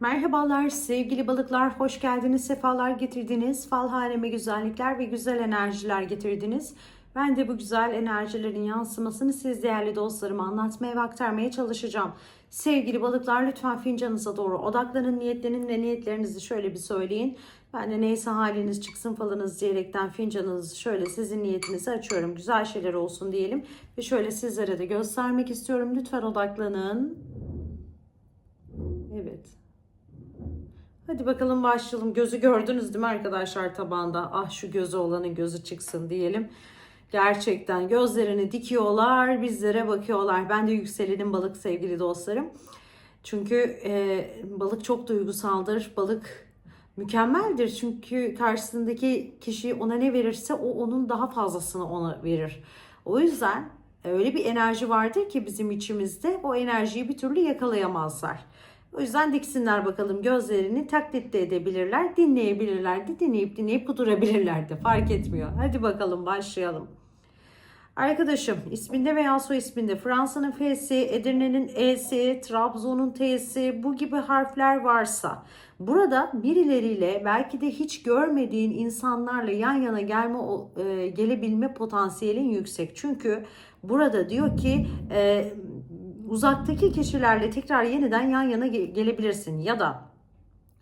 Merhabalar sevgili balıklar, hoş geldiniz, sefalar getirdiniz. Fal haneme güzellikler ve güzel enerjiler getirdiniz. Ben de bu güzel enerjilerin yansımasını siz değerli dostlarıma anlatmaya ve aktarmaya çalışacağım. Sevgili balıklar lütfen fincanınıza doğru odaklanın, niyetlenin ve niyetlerinizi şöyle bir söyleyin. Ben de neyse haliniz çıksın falınız diyerekten fincanınızı şöyle sizin niyetinizi açıyorum. Güzel şeyler olsun diyelim ve şöyle sizlere de göstermek istiyorum. Lütfen odaklanın. Hadi bakalım başlayalım. Gözü gördünüz değil mi arkadaşlar tabanda? Ah şu gözü olanın gözü çıksın diyelim. Gerçekten gözlerini dikiyorlar, bizlere bakıyorlar. Ben de yükselenim balık sevgili dostlarım. Çünkü e, balık çok duygusaldır. Balık mükemmeldir. Çünkü karşısındaki kişi ona ne verirse o onun daha fazlasını ona verir. O yüzden öyle bir enerji vardır ki bizim içimizde o enerjiyi bir türlü yakalayamazlar. O yüzden diksinler bakalım gözlerini taklit de edebilirler, dinleyebilirler de, dinleyip dinleyip kudurabilirler de fark etmiyor. Hadi bakalım başlayalım. Arkadaşım isminde veya soy isminde Fransa'nın F'si, Edirne'nin E'si, Trabzon'un T'si bu gibi harfler varsa burada birileriyle belki de hiç görmediğin insanlarla yan yana gelme e, gelebilme potansiyelin yüksek. Çünkü burada diyor ki e, uzaktaki kişilerle tekrar yeniden yan yana gelebilirsin ya da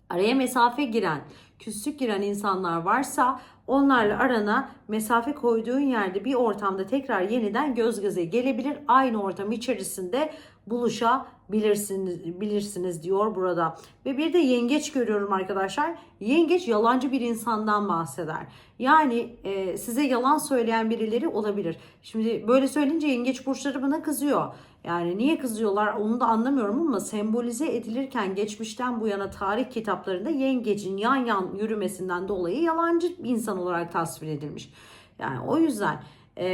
araya mesafe giren, küslük giren insanlar varsa onlarla arana mesafe koyduğun yerde bir ortamda tekrar yeniden göz göze gelebilir. Aynı ortam içerisinde buluşabilirsiniz bilirsiniz diyor burada. Ve bir de yengeç görüyorum arkadaşlar. Yengeç yalancı bir insandan bahseder. Yani e, size yalan söyleyen birileri olabilir. Şimdi böyle söyleyince yengeç burçları bana kızıyor. Yani niye kızıyorlar onu da anlamıyorum ama sembolize edilirken geçmişten bu yana tarih kitaplarında yengecin yan yan yürümesinden dolayı yalancı bir insan olarak tasvir edilmiş. Yani o yüzden e,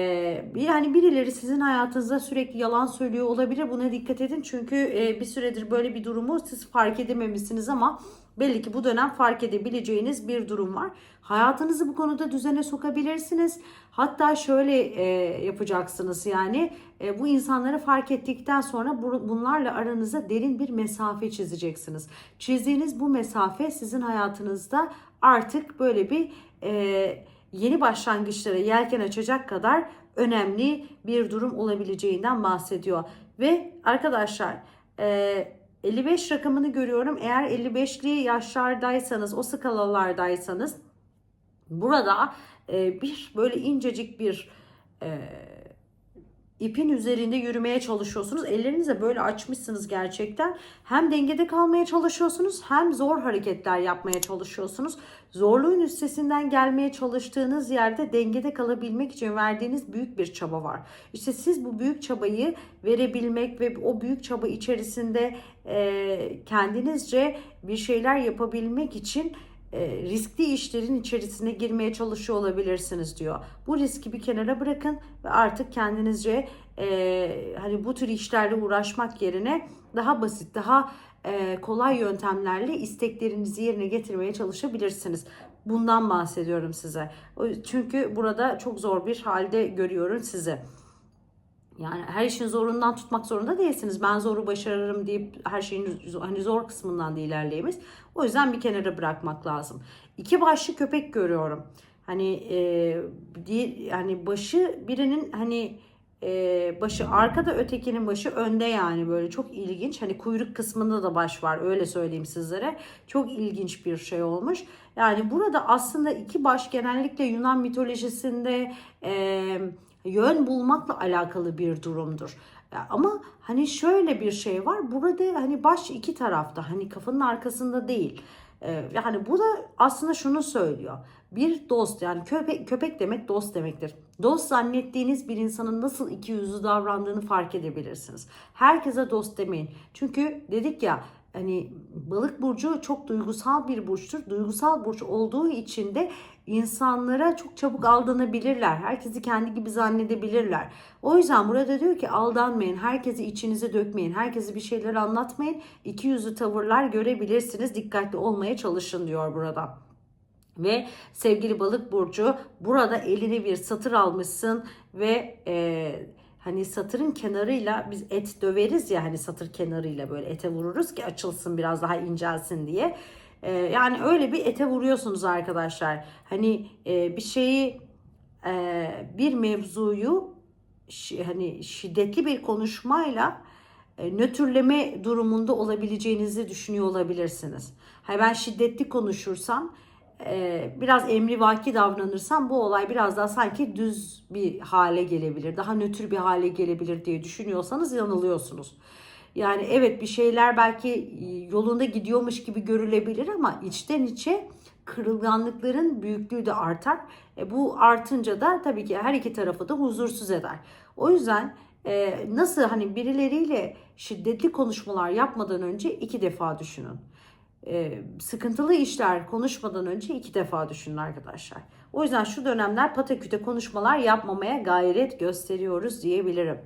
yani birileri sizin hayatınızda sürekli yalan söylüyor olabilir. Buna dikkat edin çünkü e, bir süredir böyle bir durumu siz fark edememişsiniz ama belli ki bu dönem fark edebileceğiniz bir durum var. Hayatınızı bu konuda düzene sokabilirsiniz. Hatta şöyle e, yapacaksınız yani e, bu insanları fark ettikten sonra bu, bunlarla aranıza derin bir mesafe çizeceksiniz. Çizdiğiniz bu mesafe sizin hayatınızda artık böyle bir e, yeni başlangıçlara yelken açacak kadar önemli bir durum olabileceğinden bahsediyor. Ve arkadaşlar e, 55 rakamını görüyorum. Eğer 55'li yaşlardaysanız, o skalalardaysanız burada e, bir böyle incecik bir e, ipin üzerinde yürümeye çalışıyorsunuz. Ellerinize böyle açmışsınız gerçekten. Hem dengede kalmaya çalışıyorsunuz hem zor hareketler yapmaya çalışıyorsunuz. Zorluğun üstesinden gelmeye çalıştığınız yerde dengede kalabilmek için verdiğiniz büyük bir çaba var. İşte siz bu büyük çabayı verebilmek ve o büyük çaba içerisinde e, kendinizce bir şeyler yapabilmek için e, riskli işlerin içerisine girmeye çalışıyor olabilirsiniz diyor. Bu riski bir kenara bırakın ve artık kendinizce e, hani bu tür işlerle uğraşmak yerine daha basit, daha e, kolay yöntemlerle isteklerinizi yerine getirmeye çalışabilirsiniz. Bundan bahsediyorum size. Çünkü burada çok zor bir halde görüyorum sizi. Yani her işin zorundan tutmak zorunda değilsiniz. Ben zoru başarırım deyip her şeyin hani zor kısmından da ilerleyemeyiz. O yüzden bir kenara bırakmak lazım. İki başlı köpek görüyorum. Hani e, yani başı birinin hani e, başı arkada ötekinin başı önde yani böyle çok ilginç. Hani kuyruk kısmında da baş var öyle söyleyeyim sizlere. Çok ilginç bir şey olmuş. Yani burada aslında iki baş genellikle Yunan mitolojisinde e, yön bulmakla alakalı bir durumdur. Ama hani şöyle bir şey var. Burada hani baş iki tarafta. Hani kafanın arkasında değil. Yani bu da aslında şunu söylüyor. Bir dost yani köpek, köpek demek dost demektir. Dost zannettiğiniz bir insanın nasıl iki yüzlü davrandığını fark edebilirsiniz. Herkese dost demeyin. Çünkü dedik ya hani balık burcu çok duygusal bir burçtur. Duygusal burç olduğu için de insanlara çok çabuk aldanabilirler. Herkesi kendi gibi zannedebilirler. O yüzden burada diyor ki aldanmayın. Herkesi içinize dökmeyin. Herkesi bir şeyler anlatmayın. İki yüzlü tavırlar görebilirsiniz. Dikkatli olmaya çalışın diyor burada. Ve sevgili balık burcu burada eline bir satır almışsın ve e, hani satırın kenarıyla biz et döveriz ya hani satır kenarıyla böyle ete vururuz ki açılsın biraz daha incelsin diye. Ee, yani öyle bir ete vuruyorsunuz arkadaşlar. Hani e, bir şeyi e, bir mevzuyu şi- hani şiddetli bir konuşmayla e, nötrleme durumunda olabileceğinizi düşünüyor olabilirsiniz. Hani ben şiddetli konuşursam e, biraz emrivaki davranırsam bu olay biraz daha sanki düz bir hale gelebilir. Daha nötr bir hale gelebilir diye düşünüyorsanız yanılıyorsunuz. Yani evet bir şeyler belki e, yolunda gidiyormuş gibi görülebilir ama içten içe kırılganlıkların büyüklüğü de artar. E, bu artınca da tabii ki her iki tarafı da huzursuz eder. O yüzden e, nasıl hani birileriyle şiddetli konuşmalar yapmadan önce iki defa düşünün. E, sıkıntılı işler konuşmadan önce iki defa düşünün arkadaşlar. O yüzden şu dönemler pataküte konuşmalar yapmamaya gayret gösteriyoruz diyebilirim.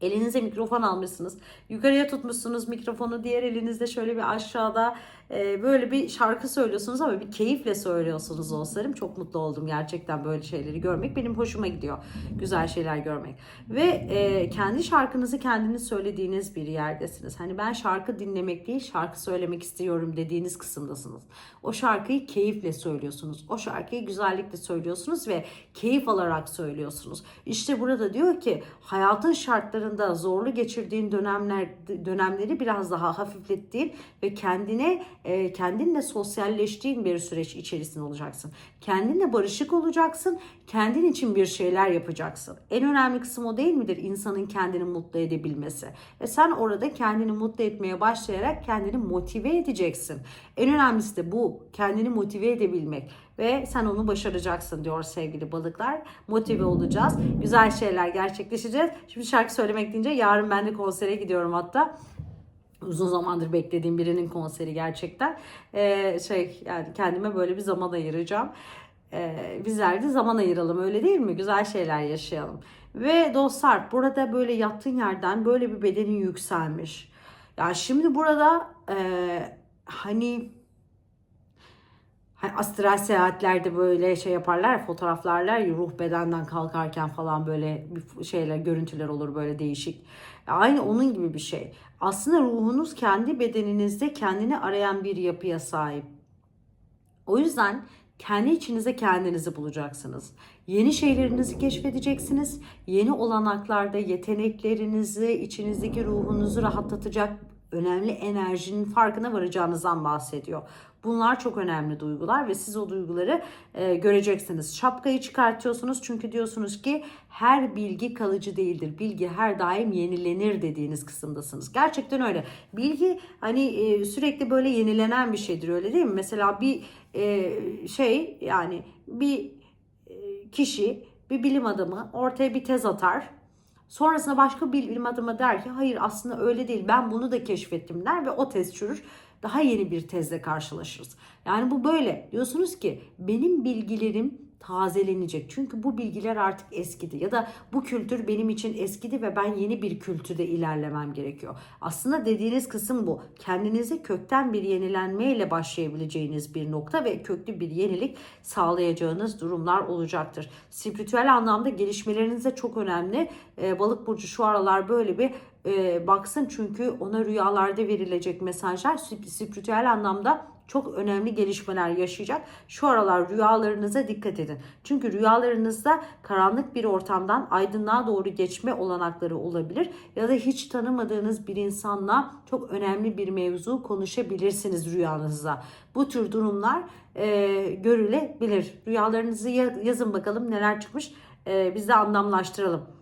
Elinize mikrofon almışsınız. Yukarıya tutmuşsunuz mikrofonu. Diğer elinizde şöyle bir aşağıda e, böyle bir şarkı söylüyorsunuz ama bir keyifle söylüyorsunuz dostlarım. Çok mutlu oldum gerçekten böyle şeyleri görmek. Benim hoşuma gidiyor. Güzel şeyler görmek. Ve e, kendi şarkınızı kendiniz söylediğiniz bir yerdesiniz. Hani ben şarkı dinlemek değil şarkı söylemek istiyorum dediğiniz kısımdasınız. O şarkıyı keyifle söylüyorsunuz. O şarkıyı güzellikle söylüyorsunuz ve keyif alarak söylüyorsunuz. İşte burada diyor ki hayatın şartlarında zorlu geçirdiğin dönemler dönemleri biraz daha hafiflettiğin ve kendine e, kendinle sosyalleştiğin bir süreç içerisinde olacaksın. Kendinle barışık olacaksın. Kendin için bir şeyler yapacaksın. En önemli kısım o değil midir? İnsanın kendini mutlu edebilmesi. Ve sen orada kendini mutlu etmeye başlayarak kendini motive edeceksin. En önemlisi de bu. Kendini motive edebilmek ve sen onu başaracaksın diyor sevgili balıklar. Motive olacağız. Güzel şeyler gerçekleşeceğiz. Şimdi şarkı söylemek deyince yarın ben de konsere gidiyorum hatta. Uzun zamandır beklediğim birinin konseri gerçekten. Ee, şey yani kendime böyle bir zaman ayıracağım. Ee, bizler de zaman ayıralım öyle değil mi? Güzel şeyler yaşayalım. Ve dostlar burada böyle yattığın yerden böyle bir bedenin yükselmiş. Ya şimdi burada e, hani Hani astral seyahatlerde böyle şey yaparlar, fotoğraflarlar ruh bedenden kalkarken falan böyle şeyler, görüntüler olur böyle değişik. Aynı onun gibi bir şey. Aslında ruhunuz kendi bedeninizde kendini arayan bir yapıya sahip. O yüzden kendi içinize kendinizi bulacaksınız. Yeni şeylerinizi keşfedeceksiniz. Yeni olanaklarda yeteneklerinizi, içinizdeki ruhunuzu rahatlatacak önemli enerjinin farkına varacağınızdan bahsediyor. Bunlar çok önemli duygular ve siz o duyguları e, göreceksiniz. Şapkayı çıkartıyorsunuz çünkü diyorsunuz ki her bilgi kalıcı değildir. Bilgi her daim yenilenir dediğiniz kısımdasınız. Gerçekten öyle. Bilgi hani e, sürekli böyle yenilenen bir şeydir öyle değil mi? Mesela bir e, şey yani bir e, kişi bir bilim adamı ortaya bir tez atar. Sonrasında başka bir bilim adamı der ki hayır aslında öyle değil ben bunu da keşfettim der ve o tez çürür daha yeni bir tezle karşılaşırız. Yani bu böyle. Diyorsunuz ki benim bilgilerim tazelenecek. Çünkü bu bilgiler artık eskidi ya da bu kültür benim için eskidi ve ben yeni bir kültürde ilerlemem gerekiyor. Aslında dediğiniz kısım bu. Kendinize kökten bir yenilenmeyle başlayabileceğiniz bir nokta ve köklü bir yenilik sağlayacağınız durumlar olacaktır. Spiritüel anlamda gelişmeleriniz de çok önemli. Ee, balık burcu şu aralar böyle bir e, baksın çünkü ona rüyalarda verilecek mesajlar spiritüel anlamda çok önemli gelişmeler yaşayacak. Şu aralar rüyalarınıza dikkat edin. Çünkü rüyalarınızda karanlık bir ortamdan aydınlığa doğru geçme olanakları olabilir. Ya da hiç tanımadığınız bir insanla çok önemli bir mevzu konuşabilirsiniz rüyanızda. Bu tür durumlar e, görülebilir. Rüyalarınızı yazın bakalım neler çıkmış. E, biz de anlamlaştıralım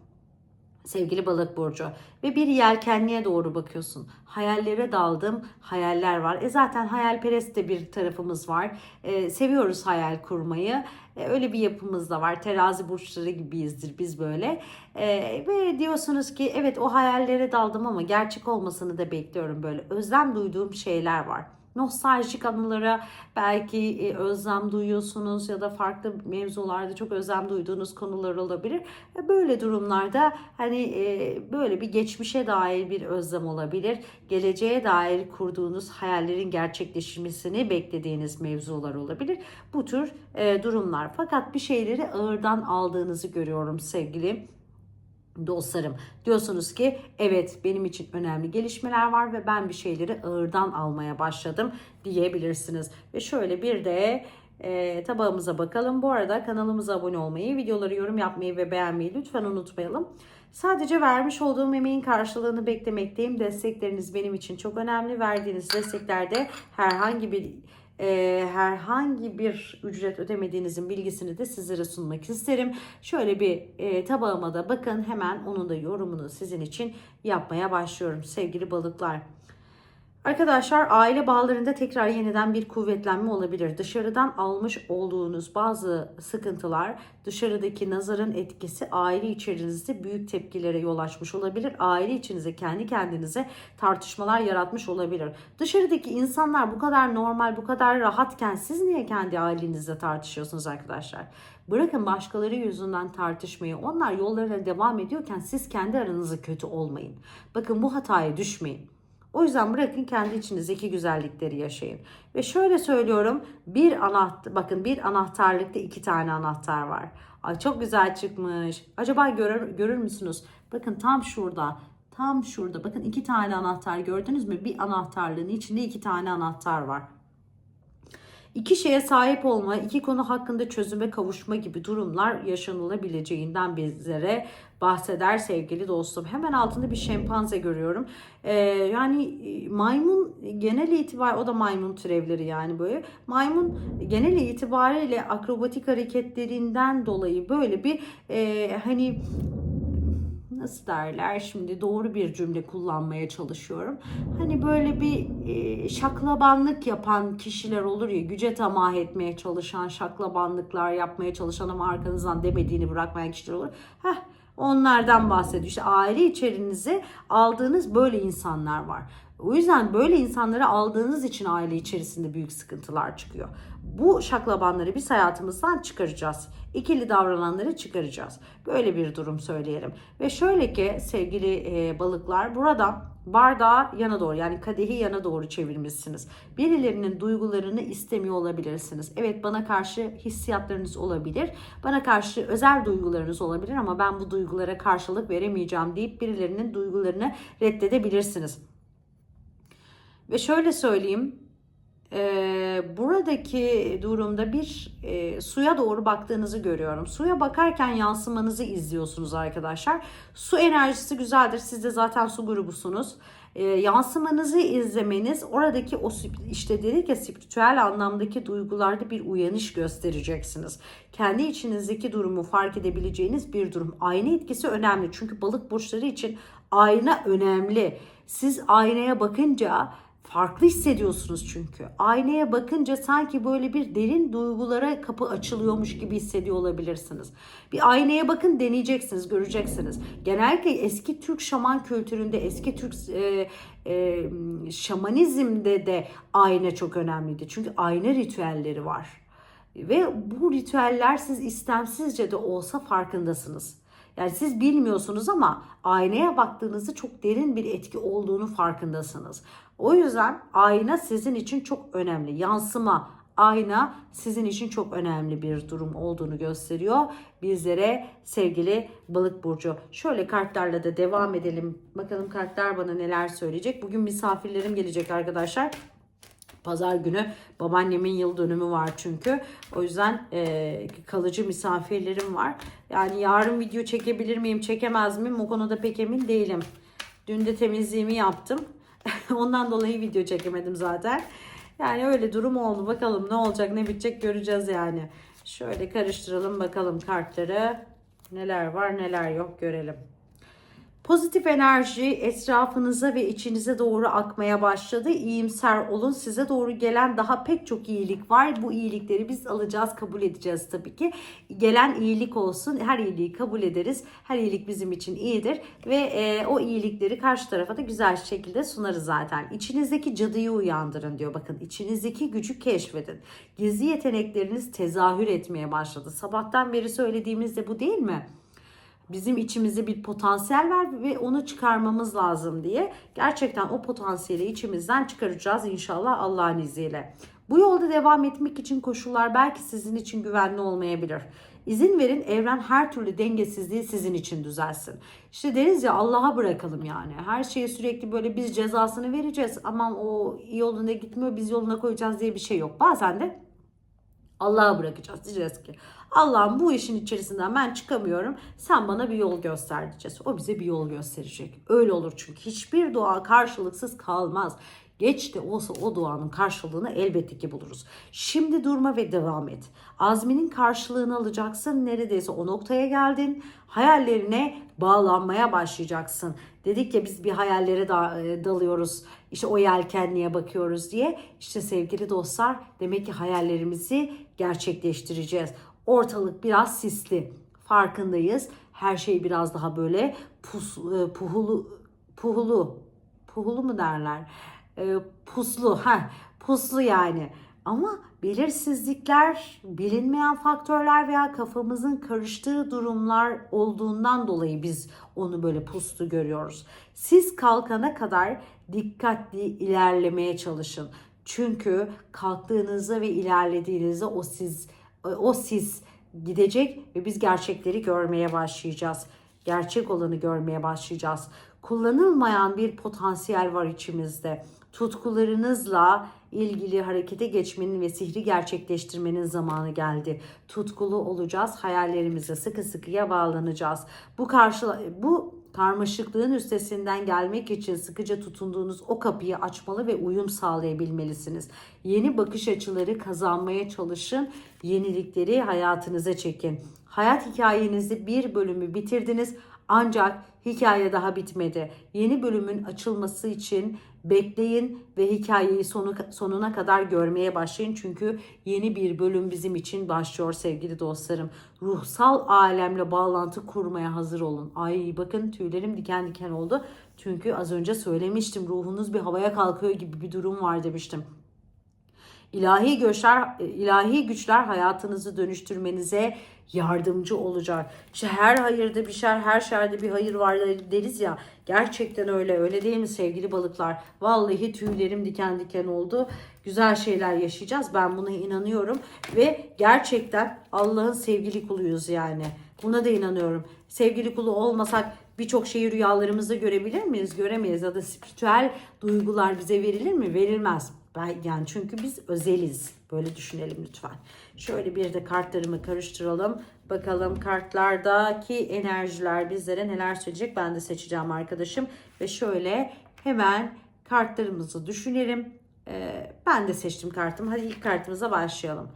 sevgili balık burcu ve bir yelkenliğe doğru bakıyorsun. Hayallere daldım, hayaller var. E zaten hayalperest de bir tarafımız var. E, seviyoruz hayal kurmayı. E, öyle bir yapımız da var. Terazi burçları gibiyizdir biz böyle. E, ve diyorsunuz ki evet o hayallere daldım ama gerçek olmasını da bekliyorum böyle. Özlem duyduğum şeyler var nostaljik anılara belki e, özlem duyuyorsunuz ya da farklı mevzularda çok özlem duyduğunuz konular olabilir. E, böyle durumlarda hani e, böyle bir geçmişe dair bir özlem olabilir. Geleceğe dair kurduğunuz hayallerin gerçekleşmesini beklediğiniz mevzular olabilir. Bu tür durumlar. Fakat bir şeyleri ağırdan aldığınızı görüyorum sevgili dostlarım diyorsunuz ki evet benim için önemli gelişmeler var ve ben bir şeyleri ağırdan almaya başladım diyebilirsiniz. Ve şöyle bir de e, tabağımıza bakalım. Bu arada kanalımıza abone olmayı, videoları yorum yapmayı ve beğenmeyi lütfen unutmayalım. Sadece vermiş olduğum emeğin karşılığını beklemekteyim. Destekleriniz benim için çok önemli. Verdiğiniz desteklerde herhangi bir e, herhangi bir ücret ödemediğinizin bilgisini de sizlere sunmak isterim. Şöyle bir e, tabağıma da bakın hemen onun da yorumunu sizin için yapmaya başlıyorum sevgili balıklar. Arkadaşlar aile bağlarında tekrar yeniden bir kuvvetlenme olabilir. Dışarıdan almış olduğunuz bazı sıkıntılar, dışarıdaki nazarın etkisi aile içerisinde büyük tepkilere yol açmış olabilir. Aile içinize kendi kendinize tartışmalar yaratmış olabilir. Dışarıdaki insanlar bu kadar normal, bu kadar rahatken siz niye kendi ailenizle tartışıyorsunuz arkadaşlar? Bırakın başkaları yüzünden tartışmayı. Onlar yollarına devam ediyorken siz kendi aranızı kötü olmayın. Bakın bu hataya düşmeyin. O yüzden bırakın kendi içinizdeki güzellikleri yaşayın. Ve şöyle söylüyorum bir anahtar bakın bir anahtarlıkta iki tane anahtar var. Ay çok güzel çıkmış. Acaba görür, görür müsünüz? Bakın tam şurada. Tam şurada. Bakın iki tane anahtar gördünüz mü? Bir anahtarlığın içinde iki tane anahtar var. İki şeye sahip olma, iki konu hakkında çözüme kavuşma gibi durumlar yaşanılabileceğinden bizlere bahseder sevgili dostum. Hemen altında bir şempanze görüyorum. Ee, yani e, maymun genel itibar o da maymun türevleri yani böyle. Maymun genel itibariyle akrobatik hareketlerinden dolayı böyle bir e, hani nasıl derler şimdi doğru bir cümle kullanmaya çalışıyorum. Hani böyle bir e, şaklabanlık yapan kişiler olur ya güce tamah etmeye çalışan şaklabanlıklar yapmaya çalışan ama arkanızdan demediğini bırakmayan kişiler olur. Heh onlardan bahsediyor. İşte aile içerinize aldığınız böyle insanlar var. O yüzden böyle insanları aldığınız için aile içerisinde büyük sıkıntılar çıkıyor. Bu şaklabanları biz hayatımızdan çıkaracağız. İkili davrananları çıkaracağız. Böyle bir durum söyleyelim. Ve şöyle ki sevgili e, balıklar buradan bardağı yana doğru yani kadehi yana doğru çevirmişsiniz. Birilerinin duygularını istemiyor olabilirsiniz. Evet bana karşı hissiyatlarınız olabilir. Bana karşı özel duygularınız olabilir ama ben bu duygulara karşılık veremeyeceğim deyip birilerinin duygularını reddedebilirsiniz. Ve şöyle söyleyeyim, e, buradaki durumda bir e, suya doğru baktığınızı görüyorum. Suya bakarken yansımanızı izliyorsunuz arkadaşlar. Su enerjisi güzeldir. Siz de zaten su grubusunuz. E, yansımanızı izlemeniz oradaki o işte dedik ya spiritüel anlamdaki duygularda bir uyanış göstereceksiniz. Kendi içinizdeki durumu fark edebileceğiniz bir durum. Ayna etkisi önemli. Çünkü balık burçları için ayna önemli. Siz aynaya bakınca farklı hissediyorsunuz çünkü. Aynaya bakınca sanki böyle bir derin duygulara kapı açılıyormuş gibi hissediyor olabilirsiniz. Bir aynaya bakın deneyeceksiniz, göreceksiniz. Genellikle eski Türk şaman kültüründe, eski Türk e, e, şamanizmde de ayna çok önemliydi. Çünkü ayna ritüelleri var. Ve bu ritüeller siz istemsizce de olsa farkındasınız. Yani siz bilmiyorsunuz ama aynaya baktığınızda çok derin bir etki olduğunu farkındasınız. O yüzden ayna sizin için çok önemli. Yansıma, ayna sizin için çok önemli bir durum olduğunu gösteriyor bizlere sevgili balık burcu. Şöyle kartlarla da devam edelim. Bakalım kartlar bana neler söyleyecek. Bugün misafirlerim gelecek arkadaşlar. Pazar günü babaannemin yıl dönümü var çünkü. O yüzden e, kalıcı misafirlerim var. Yani yarın video çekebilir miyim, çekemez miyim? O konuda pek emin değilim. Dün de temizliğimi yaptım. Ondan dolayı video çekemedim zaten. Yani öyle durum oldu. Bakalım ne olacak, ne bitecek göreceğiz yani. Şöyle karıştıralım bakalım kartları. Neler var, neler yok görelim. Pozitif enerji etrafınıza ve içinize doğru akmaya başladı. İyimser olun. Size doğru gelen daha pek çok iyilik var. Bu iyilikleri biz alacağız, kabul edeceğiz tabii ki. Gelen iyilik olsun. Her iyiliği kabul ederiz. Her iyilik bizim için iyidir ve e, o iyilikleri karşı tarafa da güzel şekilde sunarız zaten. İçinizdeki cadıyı uyandırın diyor. Bakın içinizdeki gücü keşfedin. Gizli yetenekleriniz tezahür etmeye başladı. Sabahtan beri söylediğimizde bu değil mi? Bizim içimizde bir potansiyel var ve onu çıkarmamız lazım diye gerçekten o potansiyeli içimizden çıkaracağız inşallah Allah'ın izniyle. Bu yolda devam etmek için koşullar belki sizin için güvenli olmayabilir. İzin verin evren her türlü dengesizliği sizin için düzelsin. İşte deriz ya Allah'a bırakalım yani. Her şeye sürekli böyle biz cezasını vereceğiz. Aman o yoluna gitmiyor biz yoluna koyacağız diye bir şey yok. Bazen de Allah'a bırakacağız. Diyeceğiz ki Allah'ım bu işin içerisinden ben çıkamıyorum. Sen bana bir yol göster diyeceğiz. O bize bir yol gösterecek. Öyle olur çünkü hiçbir dua karşılıksız kalmaz. Geç de olsa o duanın karşılığını elbette ki buluruz. Şimdi durma ve devam et. Azminin karşılığını alacaksın. Neredeyse o noktaya geldin. Hayallerine bağlanmaya başlayacaksın. Dedik ya biz bir hayallere da, e, dalıyoruz. İşte o yelkenliğe bakıyoruz diye. İşte sevgili dostlar demek ki hayallerimizi gerçekleştireceğiz. Ortalık biraz sisli. Farkındayız. Her şey biraz daha böyle pus, e, puhulu puhulu puhulu mu derler? E, puslu. ha puslu yani. Ama belirsizlikler, bilinmeyen faktörler veya kafamızın karıştığı durumlar olduğundan dolayı biz onu böyle puslu görüyoruz. Siz kalkana kadar dikkatli ilerlemeye çalışın. Çünkü kalktığınızda ve ilerlediğinizde o siz o siz gidecek ve biz gerçekleri görmeye başlayacağız. Gerçek olanı görmeye başlayacağız. Kullanılmayan bir potansiyel var içimizde. Tutkularınızla ilgili harekete geçmenin ve sihri gerçekleştirmenin zamanı geldi. Tutkulu olacağız, hayallerimize sıkı sıkıya bağlanacağız. Bu karşı bu karmaşıklığın üstesinden gelmek için sıkıca tutunduğunuz o kapıyı açmalı ve uyum sağlayabilmelisiniz. Yeni bakış açıları kazanmaya çalışın. Yenilikleri hayatınıza çekin. Hayat hikayenizde bir bölümü bitirdiniz ancak hikaye daha bitmedi. Yeni bölümün açılması için bekleyin ve hikayeyi sonu, sonuna kadar görmeye başlayın. Çünkü yeni bir bölüm bizim için başlıyor sevgili dostlarım. Ruhsal alemle bağlantı kurmaya hazır olun. Ay bakın tüylerim diken diken oldu. Çünkü az önce söylemiştim ruhunuz bir havaya kalkıyor gibi bir durum var demiştim. İlahi güçler, ilahi güçler hayatınızı dönüştürmenize yardımcı olacak. İşte her hayırda bir şer, her şerde bir hayır var deriz ya. Gerçekten öyle. Öyle değil mi sevgili balıklar? Vallahi tüylerim diken diken oldu. Güzel şeyler yaşayacağız. Ben buna inanıyorum ve gerçekten Allah'ın sevgili kuluyuz yani. Buna da inanıyorum. Sevgili kulu olmasak birçok şeyi rüyalarımızda görebilir miyiz? Göremeyiz. Ya da spiritüel duygular bize verilir mi? Verilmez. Ben, yani çünkü biz özeliz. Böyle düşünelim lütfen. Şöyle bir de kartlarımı karıştıralım. Bakalım kartlardaki enerjiler bizlere neler söyleyecek. Ben de seçeceğim arkadaşım. Ve şöyle hemen kartlarımızı düşünelim. Ee, ben de seçtim kartımı. Hadi ilk kartımıza başlayalım.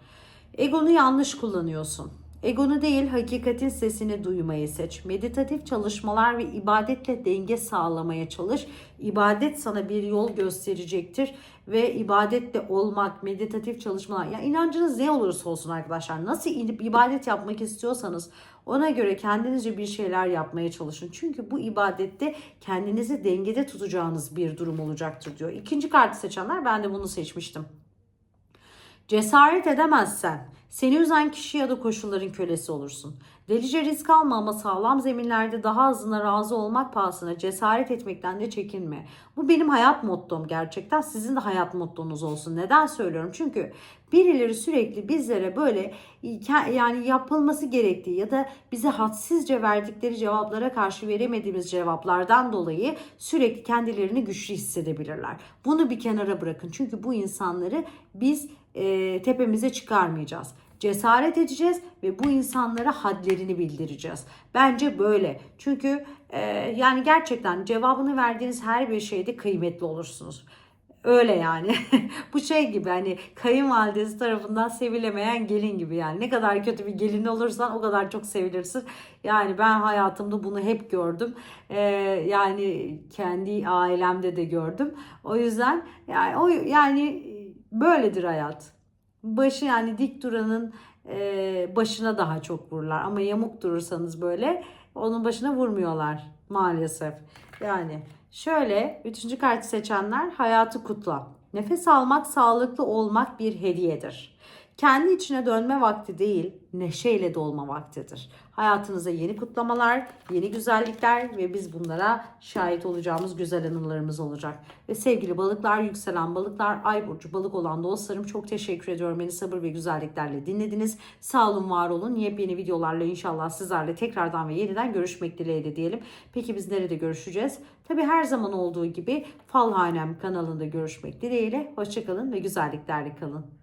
Egonu yanlış kullanıyorsun. Egonu değil hakikatin sesini duymayı seç. Meditatif çalışmalar ve ibadetle denge sağlamaya çalış. İbadet sana bir yol gösterecektir ve ibadetle olmak, meditatif çalışmalar. Ya inancınız ne olursa olsun arkadaşlar. Nasıl inip ibadet yapmak istiyorsanız ona göre kendinizce bir şeyler yapmaya çalışın. Çünkü bu ibadette kendinizi dengede tutacağınız bir durum olacaktır diyor. İkinci kartı seçenler ben de bunu seçmiştim. Cesaret edemezsen seni üzen kişi ya da koşulların kölesi olursun. Delice risk alma ama sağlam zeminlerde daha azına razı olmak pahasına cesaret etmekten de çekinme. Bu benim hayat mottom gerçekten. Sizin de hayat mottonuz olsun. Neden söylüyorum? Çünkü birileri sürekli bizlere böyle yani yapılması gerektiği ya da bize hadsizce verdikleri cevaplara karşı veremediğimiz cevaplardan dolayı sürekli kendilerini güçlü hissedebilirler. Bunu bir kenara bırakın. Çünkü bu insanları biz e, tepemize çıkarmayacağız. Cesaret edeceğiz ve bu insanlara hadlerini bildireceğiz. Bence böyle. Çünkü e, yani gerçekten cevabını verdiğiniz her bir şeyde kıymetli olursunuz. Öyle yani. bu şey gibi hani kayınvalidesi tarafından sevilemeyen gelin gibi yani. Ne kadar kötü bir gelin olursan o kadar çok sevilirsin. Yani ben hayatımda bunu hep gördüm. Ee, yani kendi ailemde de gördüm. O yüzden yani o yani böyledir hayat. Başı yani dik duranın e, başına daha çok vururlar. Ama yamuk durursanız böyle onun başına vurmuyorlar maalesef. Yani şöyle üçüncü kartı seçenler hayatı kutla. Nefes almak, sağlıklı olmak bir hediyedir. Kendi içine dönme vakti değil, neşeyle dolma vaktidir. Hayatınıza yeni kutlamalar, yeni güzellikler ve biz bunlara şahit olacağımız güzel anılarımız olacak. Ve sevgili balıklar, yükselen balıklar, ay burcu balık olan dostlarım çok teşekkür ediyorum. Beni sabır ve güzelliklerle dinlediniz. Sağ olun, var olun. Yepyeni videolarla inşallah sizlerle tekrardan ve yeniden görüşmek dileğiyle diyelim. Peki biz nerede görüşeceğiz? Tabi her zaman olduğu gibi Falhanem kanalında görüşmek dileğiyle. Hoşçakalın ve güzelliklerle kalın.